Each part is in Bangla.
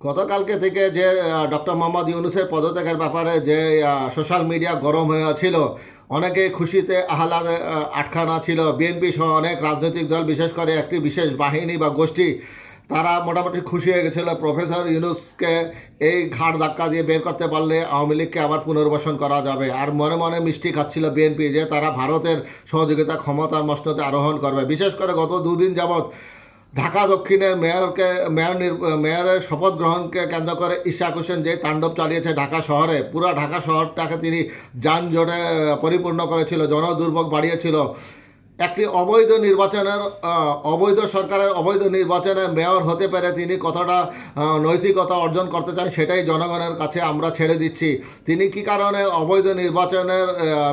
গতকালকে থেকে যে ডক্টর মোহাম্মদ ইউনুসের পদত্যাগের ব্যাপারে যে সোশ্যাল মিডিয়া গরম হয়েছিল অনেকে খুশিতে আহ্লাদে আহ, আটখানা ছিল। বিএনপি সহ অনেক রাজনৈতিক দল বিশেষ করে একটি বিশেষ বাহিনী বা গোষ্ঠী তারা মোটামুটি খুশি হয়ে গেছিল। প্রফেসর ইউনুসকে এই ঘাড় ধাক্কা দিয়ে বের করতে পারলে আওয়ামী লীগকে আবার পুনর্বাসন করা যাবে। আর মনে মনে মিষ্টি খাচ্ছিল বিএনপি যে তারা ভারতের সহযোগিতা ক্ষমতার মসনদে আরোহণ করবে। বিশেষ করে গত দুদিন যাবৎ ঢাকা দক্ষিণের মেয়রকে, মেয়র মেয়রের শপথ গ্রহণকে কেন্দ্র করে ইশাক হোসেন যে তাণ্ডব চালিয়েছে ঢাকা শহরে, পুরো ঢাকা শহরটাকে তিনি যানজটে পরিপূর্ণ করেছিল, জনদুর্ভোগ বাড়িয়েছিল। একটি অবৈধ নির্বাচনের অবৈধ সরকারের অবৈধ নির্বাচনে মেয়র হতে পেরে তিনি কতটা নৈতিকতা অর্জন করতে চান সেটাই জনগণের কাছে আমরা ছেড়ে দিচ্ছি। তিনি কি কারণে অবৈধ নির্বাচনের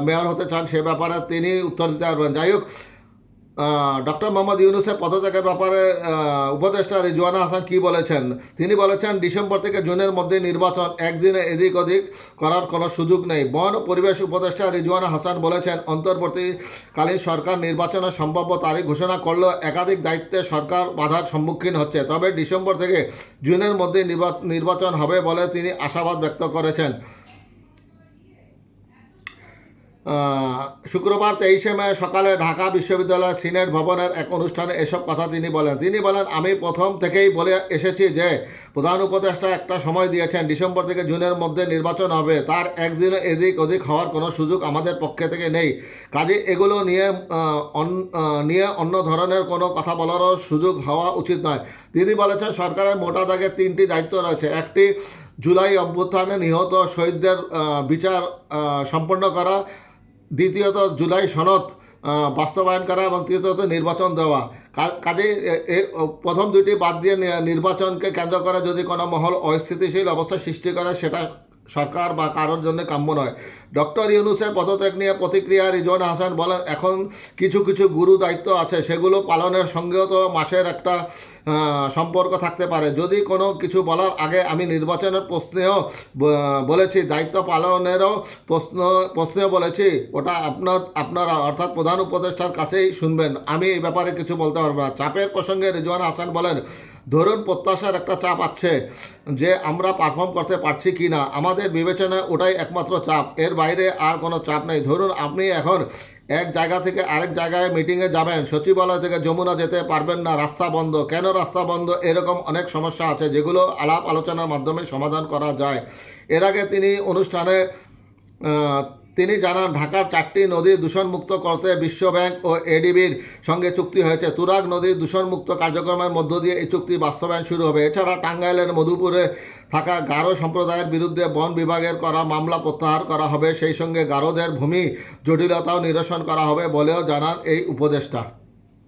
মেয়র হতে চান সে ব্যাপারে তিনি উত্তর দিতে পারবেন। যাই হোক ডক্টর মোহাম্মদ ইউনুসের পদত্যাগের ব্যাপারে উপদেষ্টা রিজওয়ানা হাসান কি বলেছেন? তিনি বলেছেন, ডিসেম্বর থেকে জুনের মধ্যে নির্বাচন একদিনে এদিক ওদিক করার কোনো সুযোগ নেই। বন পরিবেশ উপদেষ্টা রিজওয়ানা হাসান বলেছেন, অন্তর্বর্তীকালীন সরকার নির্বাচনের সম্ভাব্য তারিখ ঘোষণা করলেও একাধিক দায়িত্বে সরকার বাধার সম্মুখীন হচ্ছে। তবে ডিসেম্বর থেকে জুনের মধ্যে নির্বা- নির্বাচন হবে বলে তিনি আশাবাদ ব্যক্ত করেছেন। শুক্রবার তেইশে মে সকালে ঢাকা বিশ্ববিদ্যালয়ের সিনেট ভবনের এক অনুষ্ঠানে এসব কথা তিনি বলেন। তিনি বলেন, আমি প্রথম থেকেই বলে এসেছি যে, প্রধান উপদেষ্টা একটা সময় দিয়েছেন, ডিসেম্বর থেকে জুনের মধ্যে নির্বাচন হবে। তার একদিনে এদিক ওদিক হওয়ার কোনো সুযোগ আমাদের পক্ষে থেকে নেই। কাজে এগুলো নিয়ে নিয়ে অন্য ধরনের কোনো কথা বলারও সুযোগ হওয়া উচিত নয়। তিনি বলেছেন, সরকারের মোটা দাগে তিনটি দায়িত্ব রয়েছে। একটি, জুলাই অভ্যুত্থানে নিহত শহীদদের বিচার সম্পন্ন করা। দ্বিতীয়ত জুলাই সনদ বাস্তবায়ন করা এবং তৃতীয়ত নির্বাচন দেওয়া। কাজে প্রথম দুটি বাদ দিয়ে নির্বাচনকে কেন্দ্র করে যদি কোনো মহল অস্থিতিশীল অবস্থা সৃষ্টি করে, সেটা সরকার বা কারোর জন্য কাম্য নয়। ডক্টর ইউনুসের পদত্যাগ নিয়ে প্রতিক্রিয়া রিজওয়ান হাসান বলেন, এখন কিছু কিছু গুরু দায়িত্ব আছে, সেগুলো পালনের সঙ্গেও তো মাসের একটা সম্পর্ক থাকতে পারে। যদি কোনো কিছু বলার আগে আমি নির্বাচনের প্রশ্নেও বলেছি, দায়িত্ব পালনেরও প্রশ্ন, প্রশ্নেও বলেছি, ওটা আপনার, আপনারা, অর্থাৎ প্রধান উপদেষ্টার কাছেই শুনবেন। আমি এই ব্যাপারে কিছু বলতে পারব না। চাপের প্রসঙ্গে রিজওয়ান হাসান বলেন ধরুন প্রত্যাশার একটা চাপ আছে যে আমরা পারফর্ম করতে পারছি কি না আমাদের বিবেচনায় ওটাই একমাত্র চাপ। এর বাইরে আর কোনো চাপ নেই। ধরুন আপনি এখন এক জায়গা থেকে আরেক জায়গায় মিটিংয়ে যাবেন, সচিবালয় থেকে যমুনা যেতে পারবেন না, রাস্তা বন্ধ। কেন রাস্তা বন্ধ? এরকম অনেক সমস্যা আছে যেগুলো আলাপ আলোচনার মাধ্যমে সমাধান করা যায়। এর আগে তিনি অনুষ্ঠানে তিনি জানান, ঢাকার চারটি নদী দূষণমুক্ত করতে বিশ্বব্যাংক ও এডিবির সঙ্গে চুক্তি হয়েছে। তুরাগ নদী দূষণমুক্ত কার্যক্রমের মধ্য দিয়ে এই চুক্তি বাস্তবায়ন শুরু হবে। এছাড়া টাঙ্গাইলের মধুপুরে থাকা গারো সম্প্রদায়ের বিরুদ্ধে বন বিভাগের করা মামলা প্রত্যাহার করা হবে। সেই সঙ্গে গারোদের ভূমি জটিলতাও নিরসন করা হবে বলেও জানান এই উপদেষ্টা।